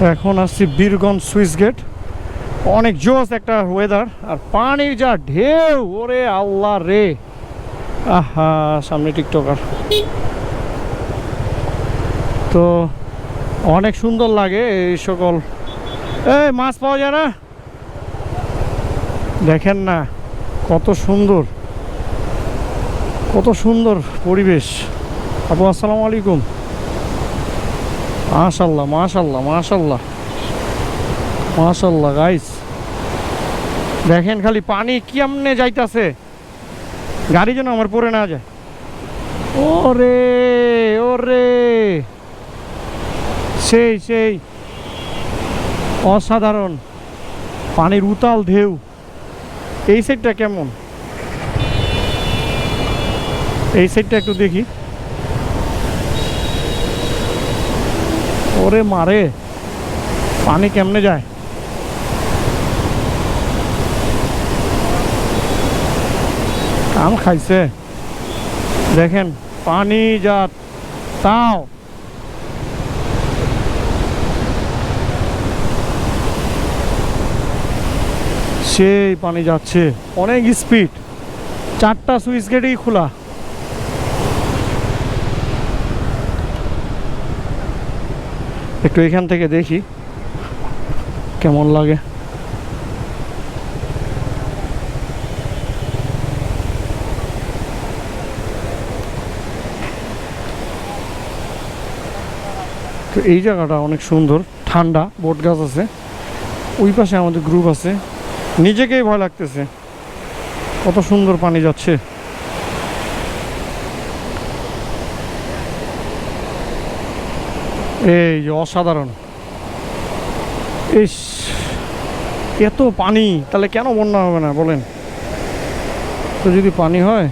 এখন আসছি Birganj switch gate. অনেক জোস একটা ওয়েদার আর পানির যা ঢেউ, ওরে আল্লাহ রে। আহা, সামনে টিকটকার। তো অনেক সুন্দর লাগে এই সকল। এই, মাছ পাওয়া যায় না? দেখেন না, কত সুন্দর। কত সুন্দর পরিবেশ। আপু, আসসালামু আলাইকুম। মাশাল্লাহ মাশাল্লাহ মাশাল্লাহ। মাশাল্লাহ গাইস দেখেন খালি পানি কেমনে যাইতাছে। গাড়ি যেন আমার পরে না যায়। ওরে ওরে। সেই সেই। অসাধারণ। পানির উতাল ঢেউ। এই সাইডটা কেমন? এই সাইডটা একটু দেখি। ওরে মারে। পানি কেমনে যায়? কাম খাইছে। দেখেন, পানি যা তাও। সেই পানি যাচ্ছে। অনেক স্পিড চারটা সুইচ গেটেই খোলা। একটু এখান থেকে দেখি। কেমন লাগে? তো এই জায়গাটা অনেক সুন্দর, ঠান্ডা, বট গাছ আছে। ওই পাশে আমাদের গ্রুপ আছে। নিজেকেই ভয় লাগতেছে। কত সুন্দর পানি যাচ্ছে। এই যে অসাধারণ। ইস, এত পানি, তাহলে কেন বন্যা হবে না, বলেন। তো যদি পানি হয়।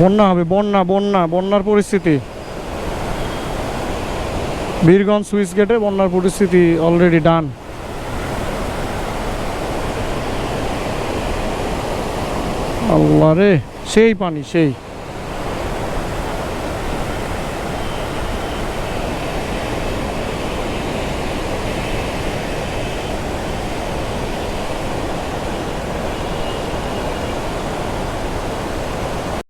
বন্যা হবে, বন্যা বন্যা, বন্যার পরিস্থিতি। বীরগঞ্জ সুইচ গেটে বন্যার পরিস্থিতি অলরেডি ডান আল্লাহ রে, সেই পানি, সেই।